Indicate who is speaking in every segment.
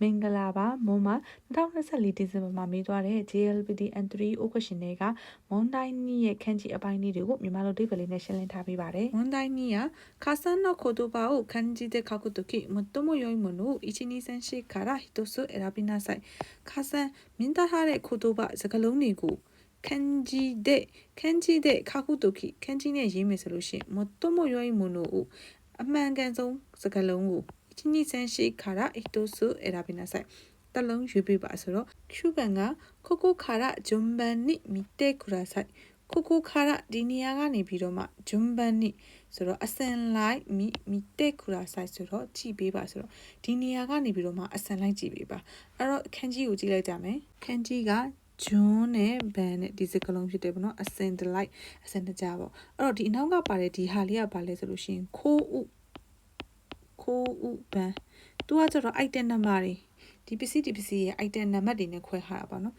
Speaker 1: မင်္ဂလာပါမွန်မှာ2024ဒီဇင်ဘာမှာမေးသွားတဲ့ JLPT N3 O question တွေကမွန်တိုင်းနီးရဲ့ခန်းကြီးအပိုင်းလေးတွေကိုမြန်မာလိုဒိဗလီနဲ့ရှင်းလင်းထားပေးပါတယ်မွန်တိုင်းနီးကခါဆန်の言葉を漢字で書くとき最も良いものを1234から一つ選びなさいခါဆန်မြင်တတ်ထားတဲ့言葉စကားလုံးတွေကို漢字で漢字で書くとき漢字နဲ့ရေးမယ်ဆိုလို့ရှိရင်最も良いものをအမှန်ကန်ဆုံးစကားလုံးကို ချင်ကြီးဆန်းရှိခါရအတုစုအရာပင်နဆိုင်တလုံးရွေးပြပါဆိုတော့ရှုကန်ကခိုကိုခါရဂျွန်ဘန်နိမီတေကူရာဆိုင်ခိုကိုခါရဒီနေရာကနေပြီးတော့မှဂျွန်ဘန်နိဆိုတော့အစင်လိုက်မီမီတေကူရာဆိုင်ဆိုတော့ကြည့်ပေးပါဆိုတော့ဒီနေရာကနေပြီးတော့မှအစင်လိုက်ကြည့်ပေးပါအဲ့တော့ခန်းကြီးကိုကြည့်လိုက်ကြမယ်ခန်းကြီးကဂျွန်းနဲ့ဘန်နဲ့ဒီစကလုံးဖြစ်တယ်ပေါ့နော်အစင်တလိုက်အစင်တကြပေါ့အဲ့တော့ဒီအနောက်ကပါတဲ့ဒီဟာလေးကပါလဲဆိုလို့ရှိရင်ခိုးဥ ခိုးဥဘန်သူကကျတော့ item number တွေဒီပစ္စည်းဒီပစ္စည်းရဲ့ item နံပါတ်တွေနဲ့ခွဲထားတာပေါ့နော်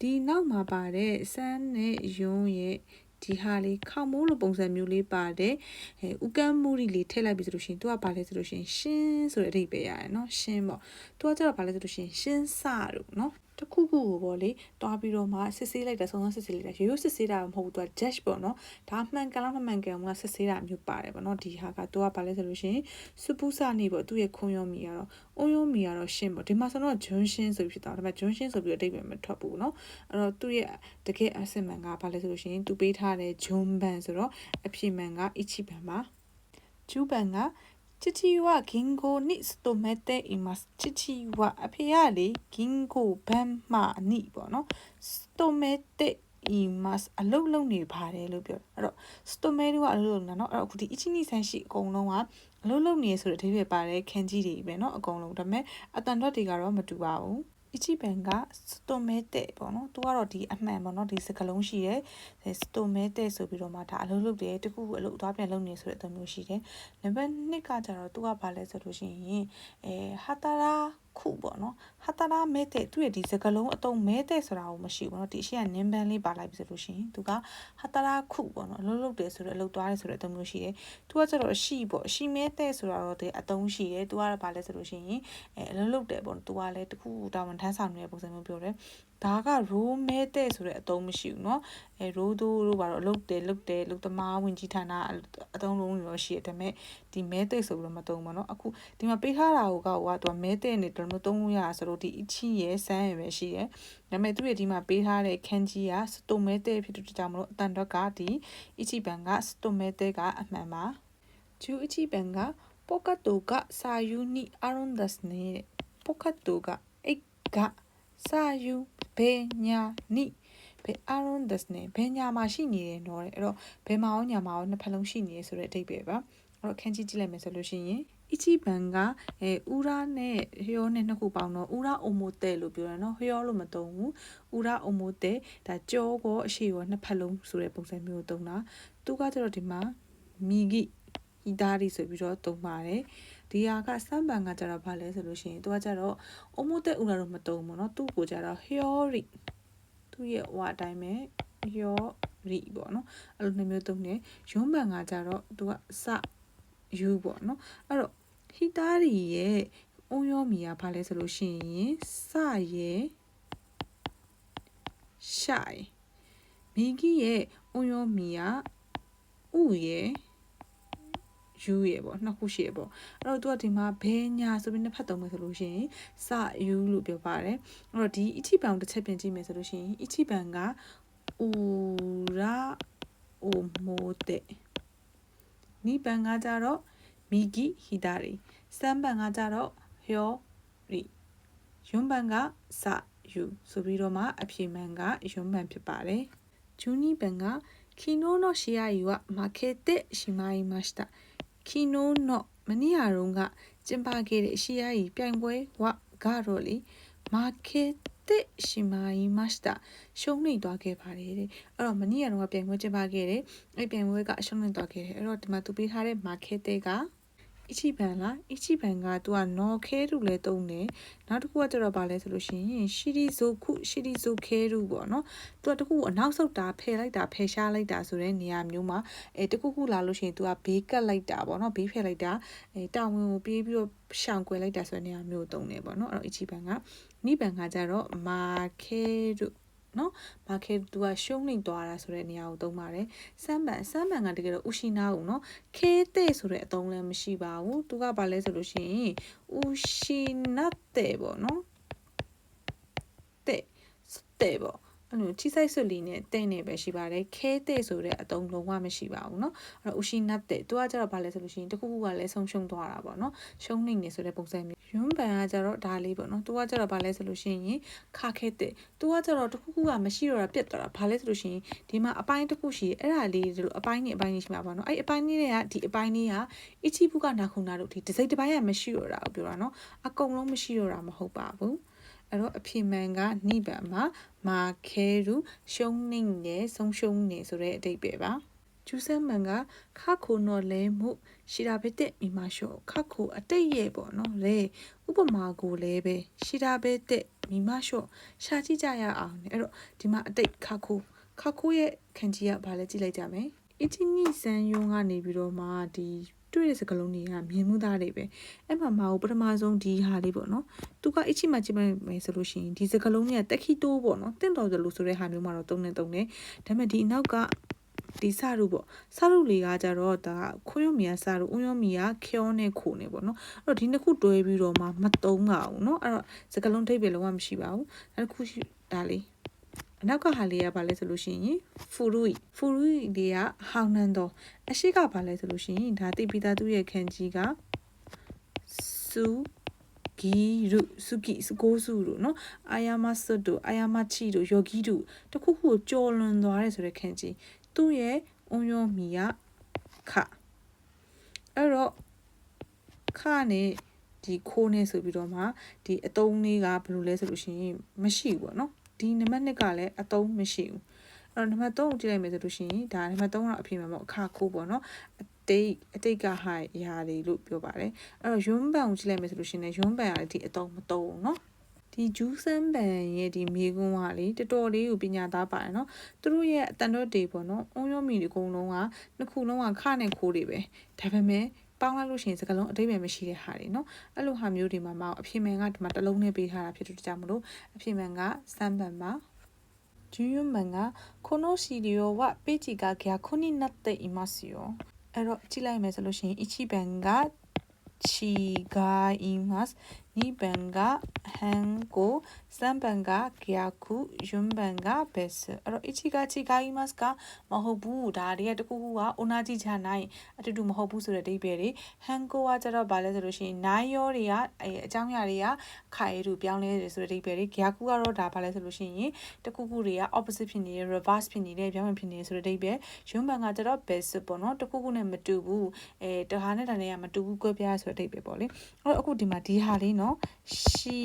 Speaker 1: ဒီနောက်မှာပါတဲ့စမ်းနဲ့ယွန်းရဲ့ဒီဟာလေးခေါမိုးလိုပုံစံမျိုးလေးပါတဲ့အဲဥကမ်းမူရီလေးထည့်လိုက်ပြီဆိုလို့ရှိရင်သူကပါလဲဆိုလို့ရှိရင်ရှင်းဆိုတဲ့အဓိပ္ပာယ်ရတယ်နော်ရှင်းပေါ့သူကကျတော့ပါလဲဆိုလို့ရှိရင်ရှင်းစတို့နော် တခုခုကိုပေါ့လေတွားပြီးတော့မှစစ်ဆေးလိုက်တာစုံစမ်းစစ်ဆေးလိုက်တာရိုးရိုးစစ်ဆေးတာမဟုတ်ဘူးသူက judge ပေါ့နော်ဒါမှန်ကန်လားမမှန်ကန်ဘူးကစစ်ဆေးတာမျိုးပါတယ်ပေါ့နော်ဒီဟာကသူကဘာလဲဆိုလို့ရှိရင်စပူစာနေပေါ့သူ့ရဲ့ခွန်ယုံမီကတော့အုံယုံမီကတော့ရှင်းပေါ့ဒီမှာဆိုတော့ junction ဆိုပြီးဖြစ်တာဒါပေမဲ့ junction ဆိုပြီးအတိတ်ပဲမထွက်ဘူးပေါ့နော်အဲ့တော့သူ့ရဲ့တကယ်အစစ်မှန်ကဘာလဲဆိုလို့ရှိရင်သူပေးထားတဲ့ jumban ဆိုတော့အဖြစ်မှန်က ichiban ပါ juban က ချီချီဝဂင်โกနိစတိုမက်တေအီမတ်ချီချီဝအဖေကလေဂင်โกဘမ်မာနိပေါ့နော်စတိုမက်တေအီမတ်အလုတ်လုံနေပါတယ်လို့ပြောအဲ့တော့စတိုမက်တို့ကအလုတ်လုံတာနော်အဲ့တော့အခုဒီအချင်းကြီးဆန်ရှိအကုန်လုံးကအလုတ်လုံနေဆိုတဲ့အဓိပ္ပာယ်ပါတယ်ခန်းကြီးတွေပဲနော်အကုန်လုံးဒါပေမဲ့အတန်တော့တွေကတော့မတူပါဘူး အချိပန်ကစတိုမဲတဲ့ပေါ့နော်သူကတော့ဒီအမှန်ပေါ့နော်ဒီစကလုံးရှိတယ်စတိုမဲတဲ့ဆိုပြီးတော့မှဒါအလုပ်လုပ်တယ်တခုခုအလုပ်သွားပြန်လုပ်နေဆိုတဲ့အသမျိုးရှိတယ်နံပါတ်2ကကြတော့သူကဘာလဲဆိုလို့ရှိရင်အဲဟာတာရာ ခုပေါ့နော်ဟာတာရာမဲတဲ့သူရဲ့ဒီစကလုံးအတုံးမဲတဲ့ဆိုတာကိုမရှိဘူးเนาะဒီအရှိကနင်းပန်းလေးပါလိုက်ပြီဆိုလို့ရှိရင်သူကဟာတာရာခုပေါ့နော်အလုပ်လုပ်တယ်ဆိုတော့အလုပ်သွားတယ်ဆိုတဲ့အသမျိုးရှိတယ်သူကကျတော့အရှိပေါ့အရှိမဲတဲ့ဆိုတာတော့ဒီအတုံးရှိတယ်သူကဘာလဲဆိုလို့ရှိရင်အဲအလုပ်လုပ်တယ်ပေါ့သူကလည်းတခုတာဝန်ထမ်းဆောင်နေတဲ့ပုံစံမျိုးပြောတယ် ဒါက row မဲတဲ့ဆိုတဲ့အသုံးမရှိဘူးเนาะအဲ row တို့တို့ဘာတော့လုတ်တယ်လုတ်တယ်လုတ်သမားဝင်ကြီးဌာနအသုံးလုံးရောရှိတယ်ဒါပေမဲ့ဒီမဲတဲ့ဆိုပြီးတော့မသုံးပါเนาะအခုဒီမှာပေးထားတာကိုကဟိုကသူကမဲတဲ့နေတော့မသုံးလို့ရတာဆိုတော့ဒီအချီရဲ့စမ်းရယ်ပဲရှိတယ်ဒါပေမဲ့သူရဲ့ဒီမှာပေးထားတဲ့ခန်းကြီးကစတိုမဲတဲ့ဖြစ်တဲ့ကြောင့်မလို့အတန်တော့ကဒီအချီဘန်ကစတိုမဲတဲ့ကအမှန်ပါဂျူအချီဘန်ကポカトが左右にあるんですね。ポカトが、えが、စာယူ ဘယ်ညာနိဘယ်အာရွန်ဒက်နဲ့ဘယ်ညာမှာရှိနေတယ်နော်တဲ့အဲ့တော့ဘယ်မှာရောညာမှာရောနှစ်ဖက်လုံးရှိနေရဆိုတဲ့အဓိပ္ပာယ်ပါအဲ့တော့ခန်းကြည့်ကြည့်လိုက်မယ်ဆိုလို့ရှိရင်အီချီဘန်ကအဲဥရာနဲ့ဟျောနဲ့နှစ်ခုပေါင်းတော့ဥရာအိုမိုတဲလို့ပြောတယ်နော်ဟျောလို့မသုံးဘူးဥရာအိုမိုတဲဒါကြောကောအရှိရောနှစ်ဖက်လုံးဆိုတဲ့ပုံစံမျိုးသုံးတာသူကကျတော့ဒီမှာမီဂီဟီဒါရီဆိုပြီးတော့သုံးပါတယ် ဒီဟာကစမ်းပန်ကကြတော့ဘာလဲဆိုလို့ရှိရင်သူကကြတော့အမိုတက်ဦးလာတော့မတုံးဘူးเนาะသူ့ကိုကြတော့ theory သူ့ရဲ့ဟိုအတိုင်းပဲ theory ပေါ့เนาะအဲ့လိုနှမျိုးသုံးတယ်ရုံးပန်ကကြတော့သူကစယူပေါ့เนาะအဲ့တော့ဟီတာရီရဲ့အုံရောမီကဘာလဲဆိုလို့ရှိရင်စရဲ့ရှိုင်မိကြီးရဲ့အုံရောမီကဥရဲ့ ယူရပေါ့နှစ်ခုရှိရပေါ့အဲ့တော့သူကဒီမှာဘဲညာဆိုပြီးနှစ်ဖက်သုံးမယ်ဆိုလို့ရှိရင်စယူလို့ပြောပါတယ်အဲ့တော့ဒီအချီပန်တစ်ချက်ပြင်ကြည့်မယ်ဆိုလို့ရှိရင်အချီပန်ကဥရာအိုမိုတေနီပန်ကကြတော့မီဂီဟီဒါရီစမ်ပန်ကကြတော့ဟျောရီယွန်ပန်ကစယူဆိုပြီးတော့မှအဖြေမှန်ကယွန်ပန်ဖြစ်ပါတယ်ဂျူနီပန်က昨日の試合は負けてしまいました。 ခီနိုနော့မနီယာရုံးကကျင်းပခဲ့တဲ့အရှိယာကြီးပြိုင်ပွဲဝကတော့လေမာကေတက်ရှိမာယီမတ်တာရှုံးနေသွားခဲ့ပါတယ်တဲ့အဲ့တော့မနီယာတော့ပြိုင်ပွဲကျင်းပခဲ့တယ်အဲ့ပြိုင်ပွဲကအရှုံးနေသွားခဲ့တယ်အဲ့တော့ဒီမှာသူပေးထားတဲ့မာကေတက်ကခ အချီပန်လားအချီပန်ကသူကနော်ခဲတူလဲတုံးတယ်နောက်တစ်ခုကကျတော့ဗာလဲဆိုလို့ရှိရင်ရှီရီဇိုခုရှီရီဇိုခဲတူပေါ့နော်သူကတခုအနောက်ဆုတ်တာဖယ်လိုက်တာဖယ်ရှားလိုက်တာဆိုတဲ့နေရာမျိုးမှာအဲတခုခုလာလို့ရှိရင်သူကဘေးကတ်လိုက်တာပေါ့နော်ဘေးဖယ်လိုက်တာအဲတာဝန်ကိုပြေးပြီးတော့ရှောင်ကွယ်လိုက်တာဆိုတဲ့နေရာမျိုးတုံးတယ်ပေါ့နော်အဲ့တော့အချီပန်ကနိပန်ကကြတော့မာခဲတူ နော်မာခဲသူကရှုံးနေသွားတာဆိုတဲ့နေရာကိုသုံးပါတယ်စမ်းပန်စမ်းပန်ကတကယ်တော့ဥရှိနာကိုနော်ခဲတဲ့ဆိုတဲ့အသုံးလည်းမရှိပါဘူးသူကဘာလဲဆိုလို့ရှိရင်ဥရှိနတ်တဲ့ပေါ့နော်တဲ့တဲ့ပေါ့အဲ့လိုချိဆိုင်ဆွလီနဲ့တဲ့နေပဲရှိပါတယ်ခဲတဲ့ဆိုတဲ့အသုံးလုံးဝမရှိပါဘူးเนาะအဲ့တော့ဥရှိနတ်တဲ့သူကကျတော့ဘာလဲဆိုလို့ရှိရင်တခုခုကလည်းဆုံးရှုံးသွားတာပေါ့เนาะရှုံးနေနေဆိုတဲ့ပုံစံမျိုး း ရွန်းပန်ကကြတော့ဒါလေးပေါ့နော်သူကကြတော့ဗာလဲဆိုလို့ရှိရင်ခခဲတဲ့သူကကြတော့တခုခုကမရှိတော့တာပြတ်သွားတာဗာလဲဆိုလို့ရှိရင်ဒီမှာအပိုင်းတစ်ခုရှိအဲ့ဒါလေးဒီလိုအပိုင်းနေအပိုင်းနေရှိမှာပေါ့နော်အဲ့အပိုင်းနေကဒီအပိုင်းနေကအချိဘူးကနာခုနာတို့ဒီဒစိတ်တစ်ပိုင်းကမရှိတော့တာကိုပြောတာနော်အကုန်လုံးမရှိတော့တာမဟုတ်ပါဘူးအဲ့တော့အဖြေမှန်ကနိဗ္ဗာန်မှာမာခဲရူရှုံးနေဆုံးရှုံးနေဆိုတဲ့အတိတ်ပဲပါ ကျူးဆမ်မန်ကခခုနော်လဲမှုရှိတာပဲတဲ့မိမရှို့ခခုအတိတ်ရဲ့ပေါ့နော်လေဥပမာကိုလည်းပဲရှိတာပဲတဲ့မိမရှို့ရှာကြည့်ကြရအောင်အဲ့တော့ဒီမှာအတိတ်ခခုခခုရဲ့ခံကြီးကဘာလဲကြည့်လိုက်ကြမယ်အချီနီဆန်ယုံကနေပြီးတော့မှဒီတွေ့တဲ့စကားလုံးတွေကမြင်မှုသားတွေပဲအဲ့မှာမအောင်ပထမဆုံးဒီဟာလေးပေါ့နော်သူကအချီမှကြည့်မယ်ဆိုလို့ရှိရင်ဒီစကားလုံးတွေကတက်ခီတိုးပေါ့နော်တင့်တော်တယ်လို့ဆိုတဲ့ဟာမျိုးမှာတော့တုံးနေတုံးနေဒါပေမဲ့ဒီအနောက်က ဒီစရုပ်ပေါ့စရုပ်လေးကကြတော့ဒါခွယုံမီယာစရုပ်ဥယုံမီယာခေောနဲ့ခိုနေပေါ့နော်အဲ့တော့ဒီနှစ်ခုတွဲပြီးတော့မှမတုံးပါဘူးနော်အဲ့တော့စကလုံးထိပ်ပဲလုံးဝမရှိပါဘူးနောက်တစ်ခုရှိဒါလေးအနောက်ကဟာလေးကဘာလဲဆိုလို့ရှိရင်ဖူရူဖူရူလေးကဟောင်းနှန်းတော်အရှိကဘာလဲဆိုလို့ရှိရင်ဒါတိပိတာသူရဲ့ခန်းကြီးကစူဂီရုစုကိစကိုစုတို့နော်အာယာမဆွတ်တို့အာယာမချီတို့ယောဂီတို့တခုခုကြော်လွန်သွားတယ်ဆိုတဲ့ခန့်ကြီး သူ့ရဲ့အုံယောမီကခအဲ့တော့ခနဲ့ဒီခိုးနေဆိုပြီးတော့မှဒီအတုံးလေးကဘယ်လိုလဲဆိုလို့ရှိရင်မရှိဘူးပေါ့နော်ဒီနံပါတ်2ကလည်းအတုံးမရှိဘူးအဲ့တော့နံပါတ်3ကိုကြည့်လိုက်မယ်ဆိုလို့ရှိရင်ဒါနံပါတ်3ကတော့အဖြစ်မှာပေါ့အခါခိုးပေါ့နော်အတိတ်အတိတ်ကဟာရာတွေလို့ပြောပါတယ်အဲ့တော့ယွန်းပန်ကိုကြည့်လိုက်မယ်ဆိုလို့ရှိရင်ယွန်းပန်ကလည်းဒီအတုံးမတုံးဘူးနော် ဒီဂျူးဆန်းပန်ရဲ့ဒီမေကွန်းကလေတော်တော်လေးကိုပညာသားပါတယ်နော်သူတို့ရဲ့အတန်တော့တွေပေါ့နော်အုံရောမီတွေအကုန်လုံးကနှစ်ခုလုံးကခနဲ့ခိုးတွေပဲဒါပေမဲ့ပေါင်းလိုက်လို့ရှိရင်စကလုံးအတိတ်ပဲမရှိတဲ့ဟာတွေနော်အဲ့လိုဟာမျိုးတွေမှာမအောင်အဖြစ်မှန်ကဒီမှာတစ်လုံးနဲ့ပေးထားတာဖြစ်တူကြမလို့အဖြစ်မှန်ကစမ်းပန်မှာジュユンマンがこの資料はページが逆になっていますよအဲ့တော့ကြည့်လိုက်မယ်ဆိုလို့ရှိရင်1ဘန်က違います နီဘန်ကဟန်ကိုစမ်ဘန်ကဂီယာခုယွန်ဘန်ကဘက်ဆအဲ့တော့ ichiga chigai mas ကမဟုတ်ဘူးဒါတွေကတခုခုက onaji ချနိုင်အတူတူမဟုတ်ဘူးဆိုတဲ့အဓိပ္ပာယ်တွေဟန်ကိုကကျတော့ဗာလဲဆိုလို့ရှိရင် nine ရောတွေကအဲအကြောင်းအရာတွေကခိုင်ရူပြောင်းလဲတယ်ဆိုတဲ့အဓိပ္ပာယ်တွေဂီယာခုကတော့ဒါဗာလဲဆိုလို့ရှိရင်တခုခုတွေက opposite ဖြစ်နေတယ် reverse ဖြစ်နေတယ်ပြောင်းပြန်ဖြစ်နေတယ်ဆိုတဲ့အဓိပ္ပာယ်ယွန်ဘန်ကကျတော့ best ပေါ့နော်တခုခုနဲ့မတူဘူးအဲတဟာနဲ့တန်နဲ့ကမတူဘူးကွဲပြားဆိုတဲ့အဓိပ္ပာယ်ပေါ့လေအဲ့တော့အခုဒီမှာဒီဟာလေးနော်ရှိ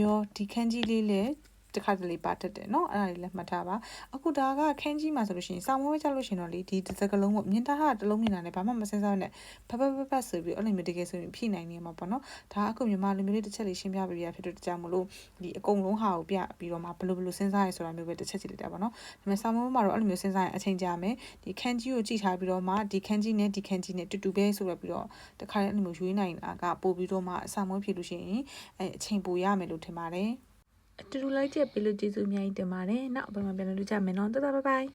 Speaker 1: ရောဒီခန်းကြီးလေးလည်း တစ်ခါတလေပါတတ်တယ်เนาะအဲ့ဒါလေးလည်းမှတ်ထားပါအခုဒါကခန်းကြီးမှာဆိုလို့ရှိရင်စောင်းမွေးကြလို့ရှိရင်တော့လေဒီတစ်စကလုံးပေါ့မြင်တာဟာတစ်လုံးမြင်တာနဲ့ဘာမှမစင်စားနဲ့ဖဖဖဖဆိုပြီးအဲ့လိုမျိုးတကယ်ဆိုရင်ဖြည့်နိုင်နေမှာပေါ့เนาะဒါအခုမြန်မာလူမျိုးလေးတစ်ချက်လေးရှင်းပြပေးရဖြစ်တော့တကြမလို့ဒီအကုန်လုံးဟာကိုပြပြီးတော့မှဘယ်လိုဘယ်လိုစဉ်းစားရဆိုတာမျိုးပဲတစ်ချက်ကြည့်လိုက်တာပေါ့เนาะဒါပေမဲ့စောင်းမွေးမှာတော့အဲ့လိုမျိုးစဉ်းစားရင်အချိန်ကြာမယ်ဒီခန်းကြီးကိုကြည့်ထားပြီးတော့မှဒီခန်းကြီးနဲ့ဒီခန်းကြီးနဲ့တူတူပဲဆိုတော့ပြီးတော့တခါလေးအဲ့လိုမျိုးရွေးနိုင်တာကပို့ပြီးတော့မှအစာမွေးဖြစ်လို့ရှိရင်အဲအချိန်ပိုရမယ်လို့ထင်ပါတယ် အတူတူလိုက်ချက်ပေးလို့ကျေးဇူးအများကြီးတင်ပါတယ်နောက်အပေါ်မှာပြန်လို့ကြမယ်နော်တတဘိုင်ဘိုင်